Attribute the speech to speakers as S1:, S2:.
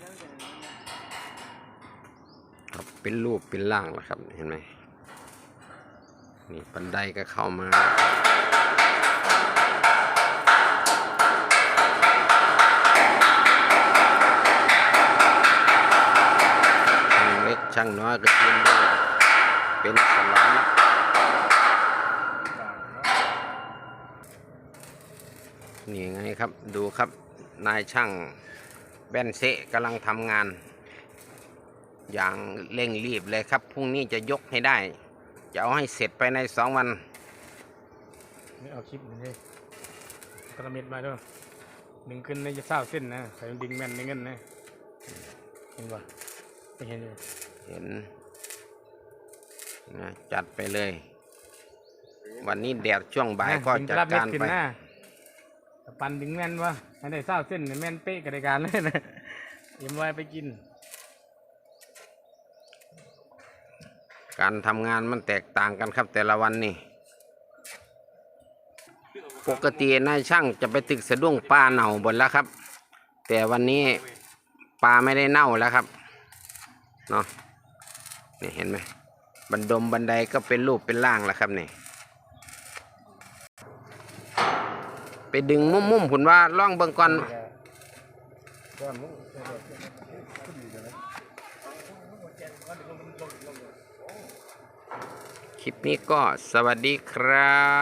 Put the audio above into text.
S1: แล้วจะ
S2: ครับเป็นรูปเป็นร่างแล้วครับ เห็นไหมนี่บันไดก็เข้ามาช่างเล็กช่างน้อยก็ยืนดูเป็นสลัมนี่ไงครับดูครับนายช่าง แบนเซะกำลังทำงาน อย่างเร่งรีบเลยครับพรุ่งนี้จะยกให้ได้ จะเอาให้เสร็จไปในสองวัน
S3: นี่เอาคลิปนี่เลยกระเม็ดมาด้วยดึงขึ้นในจะเศร้าเส้นนะใส่ดึงแม่นดึงเงินนะเห็นปะไม่เห็นอยู่
S2: เห็นนะจัดไปเลย วันนี้แดดช่วงบ่ายก็
S3: ดึง
S2: จัด
S3: รับเม็
S2: การ
S3: ขึ้น
S2: ไป
S3: หน้าแต่ ปันดึงแม่นวะให้ได้เศร้าเส้นนี่แม่นเป๊ะกับรายการเลยนะเอ็มไว้ไปกิน
S2: การทำงานมันแตกต่างกันครับแต่ละวันนี่ ปกตินายช่างจะไปตึกสะดุ้งปลาเน่าบนแล้วครับ แต่วันนี้ปลาไม่ได้เน่าแล้วครับเนาะนี่เห็นไหมบันดมบันไดก็เป็นรูปเป็นร่างแล้วครับนี่ ไปดึงมุมมุมผลว่าล่องเบิ่งก่อนคลิปนี้ก็สวัสดีครับ